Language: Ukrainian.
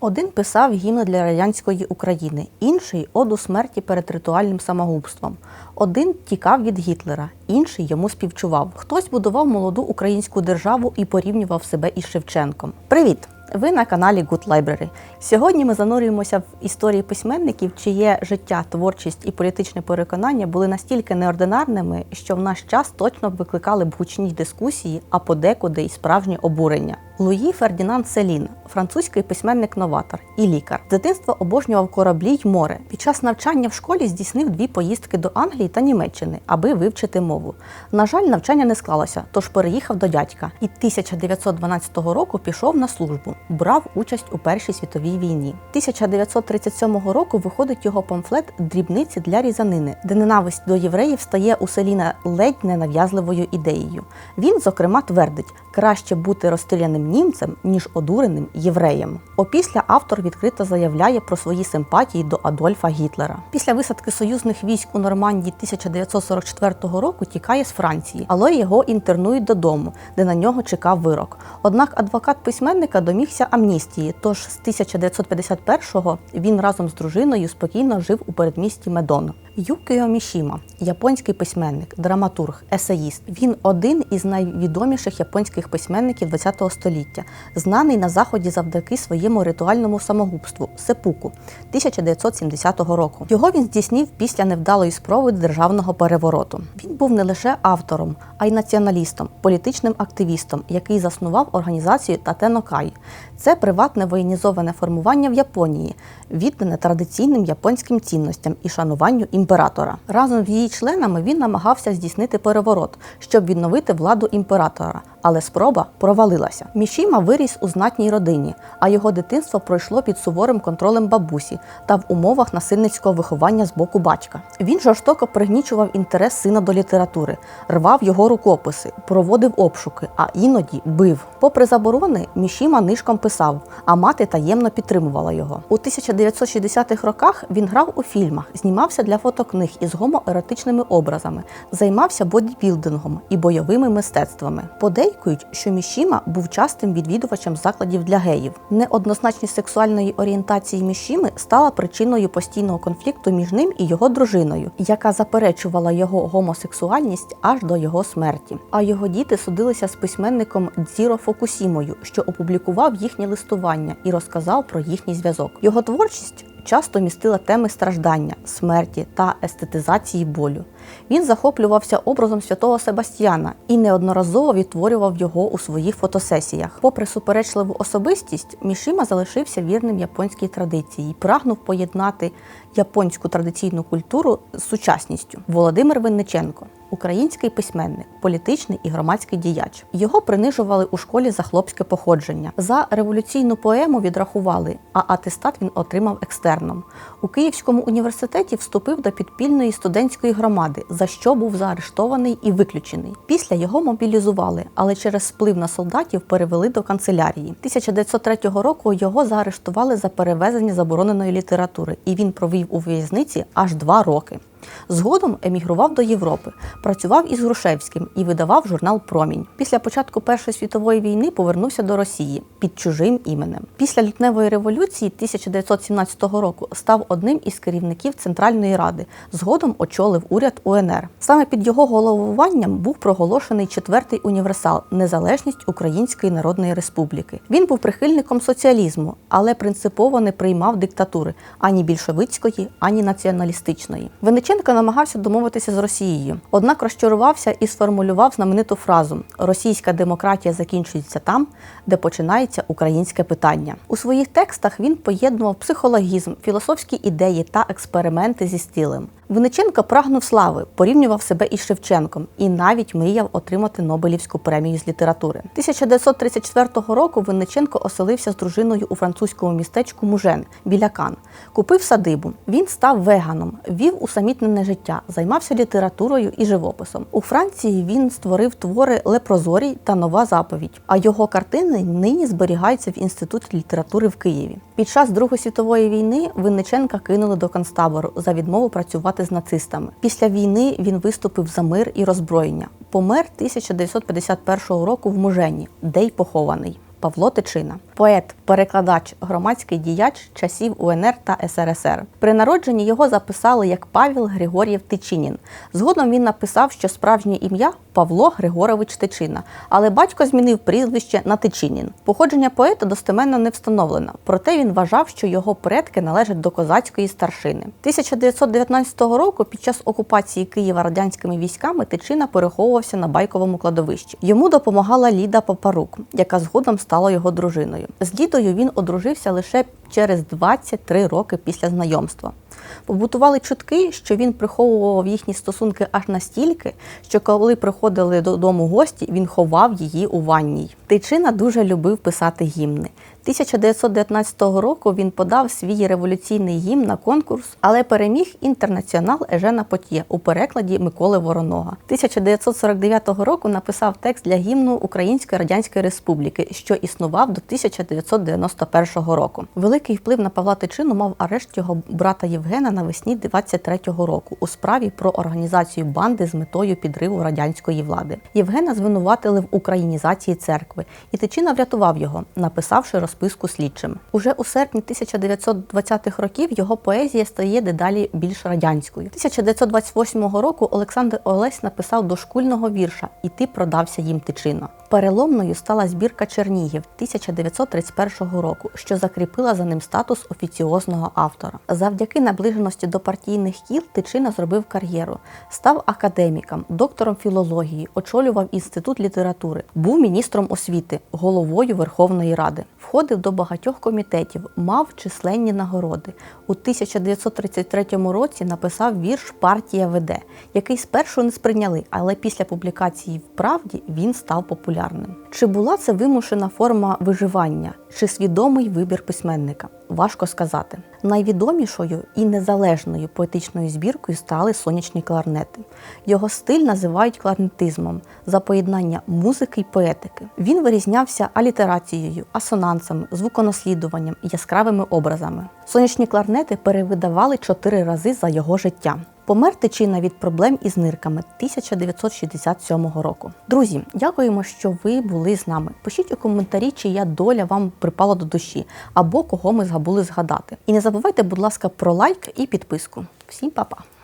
Один писав гімн для радянської України, інший оду смерті перед ритуальним самогубством. Один тікав від Гітлера, інший йому співчував. Хтось будував молоду українську державу і порівнював себе із Шевченком. Привіт! Ви на каналі Good Library. Сьогодні ми занурюємося в історії письменників, чиє життя, творчість і політичне переконання були настільки неординарними, що в наш час точно викликали б гучні дискусії, а подекуди й справжнє обурення. Луї Фердінанд Селін, французький письменник-новатор і лікар. З дитинства обожнював кораблі й море. Під час навчання в школі здійснив дві поїздки до Англії та Німеччини, аби вивчити мову. На жаль, навчання не склалося, тож переїхав до дядька і 1912 року пішов на службу. Брав участь у Першій світовій війні. 1937 року виходить його памфлет Дрібниці для різанини, де ненависть до євреїв стає у Селіна ледь ненав'язливою ідеєю. Він, зокрема, твердить, краще бути розстріляним німцем, ніж одуреним євреєм. Опісля автор відкрито заявляє про свої симпатії до Адольфа Гітлера. Після висадки союзних військ у Нормандії 1944 року тікає з Франції, але його інтернують додому, де на нього чекав вирок. Однак адвокат письменника домігся амністії, тож з 1951-го він разом з дружиною спокійно жив у передмісті Медон. Юкіо Мішіма, японський письменник, драматург, есеїст. Він один із найвідоміших японських письменників ХХ століття, знаний на заході завдяки своєму ритуальному самогубству сепуку 1970 року. Його він здійснив після невдалої спроби державного перевороту. Він був не лише автором, а й націоналістом, політичним активістом, який заснував організацію Татенокай. Це приватне воєнізоване формування в Японії, віддане традиційним японським цінностям і шануванню імператора. Разом з її членами він намагався здійснити переворот, щоб відновити владу імператора. Але спроба провалилася. Мішіма виріс у знатній родині, а його дитинство пройшло під суворим контролем бабусі та в умовах насильницького виховання з боку батька. Він жорстоко пригнічував інтерес сина до літератури, рвав його рукописи, проводив обшуки, а іноді бив. Попри заборони, Мішіма нишком писав, а мати таємно підтримувала його. У 1960-х роках він грав у фільмах, знімався для фотокниг із гомоеротичними образами, займався бодібілдингом і бойовими мистецтвами. Подейкують, що Мішіма був частим відвідувачем закладів для геїв. Неоднозначність сексуальної орієнтації Мішіми стала причиною постійного конфлікту між ним і його дружиною, яка заперечувала його гомосексуальність аж до його смерті. А його діти судилися з письменником Дзіро Фокусімою, що опублікував їхнє листування і розказав про їхній зв'язок. Його творчість часто містила теми страждання, смерті та естетизації болю. Він захоплювався образом святого Себастьяна і неодноразово відтворював його у своїх фотосесіях. Попри суперечливу особистість, Мішима залишився вірним японській традиції і прагнув поєднати японську традиційну культуру з сучасністю. Володимир Винниченко. Український письменник, політичний і громадський діяч. Його принижували у школі за хлопське походження. За революційну поему відрахували, а атестат він отримав екстерном. У Київському університеті вступив до підпільної студентської громади, за що був заарештований і виключений. Після його мобілізували, але через сплив на солдатів перевели до канцелярії. 1903 року його заарештували за перевезення забороненої літератури, і він провів у в'язниці аж два роки. Згодом емігрував до Європи, працював із Грушевським і видавав журнал Промінь. Після початку Першої світової війни повернувся до Росії під чужим іменем. Після лютневої революції 1917 року став одним із керівників Центральної ради. Згодом очолив уряд УНР. Саме під його головуванням був проголошений четвертий універсал Незалежність Української Народної Республіки. Він був прихильником соціалізму, але принципово не приймав диктатури ані більшовицької, ані націоналістичної. Вениченко намагався домовитися з Росією, однак розчарувався і сформулював знамениту фразу: Російська демократія закінчується там, де починається українське питання. У своїх текстах він поєднував психологізм, філософські ідеї та експерименти зі стилем. Винниченко прагнув слави, порівнював себе із Шевченком і навіть мріяв отримати Нобелівську премію з літератури. 1934 року Винниченко оселився з дружиною у французькому містечку Мужен біля Кан. Купив садибу. Він став веганом, вів усамітнене життя, займався літературою і живописом. У Франції він створив твори Лепрозорій та Нова заповідь. А його картини нині зберігаються в інституті літератури в Києві. Під час Другої світової війни Винниченка кинули до концтабору за відмову працювати з нацистами. Після війни він виступив за мир і роззброєння. Помер 1951 року в Мужені, де й похований. Павло Тичина, поет, перекладач, громадський діяч часів УНР та СРСР. При народженні його записали як Павел Григор'єв Тичинін. Згодом він написав, що справжнє ім'я Павло Григорович Тичина, але батько змінив прізвище на Тичинін. Походження поета достеменно не встановлено, проте він вважав, що його предки належать до козацької старшини. 1919 року, під час окупації Києва радянськими військами, Тичина переховувався на байковому кладовищі. Йому допомагала Ліда Попарук, яка згодом стала його дружиною. З дідою він одружився лише через 23 роки після знайомства. Побутували чутки, що він приховував їхні стосунки аж настільки, що коли приходили додому гості, він ховав її у ванній. Тичина дуже любив писати гімни. 1919 року він подав свій революційний гімн на конкурс, але переміг інтернаціонал Ежена Потє у перекладі Миколи Воронога. 1949 року написав текст для гімну Української Радянської Республіки, що існував до 1991 року. Великий вплив на Павла Тичину мав арешт його брата Євгена навесні 23-го року у справі про організацію банди з метою підриву радянської влади. Євгена звинуватили в українізації церкви, і Тичина врятував його, написавши розписку слідчим. Уже у серпні 1920-х років його поезія стає дедалі більш радянською. 1928 року Олександр Олесь написав дошкульного вірша І ти продався їм тичина. Переломною стала збірка Чернігів 1931 року, що закріпила за ним статус офіціозного автора. Завдяки наближеності до партійних кіл Тичина зробив кар'єру, став академіком, доктором філології, очолював інститут літератури, був міністром освіти, головою Верховної Ради. Входив до багатьох комітетів, мав численні нагороди. У 1933 році написав вірш Партія веде, який спершу не сприйняли, але після публікації в правді він став популярним. Чи була це вимушена форма виживання, чи свідомий вибір письменника? Важко сказати. Найвідомішою і незалежною поетичною збіркою стали сонячні кларнети. Його стиль називають кларнетизмом за поєднання музики й поетики. Він вирізнявся алітерацією, асонансами, звуконаслідуванням і яскравими образами. Сонячні кларнети перевидавали чотири рази за його життя. Помер Тичина від проблем із нирками 1967 року. Друзі, дякуємо, що ви були з нами. Пишіть у коментарі, чия доля вам припала до душі, або кого ми забули згадати. І не забувайте, будь ласка, про лайк і підписку. Всім па-па!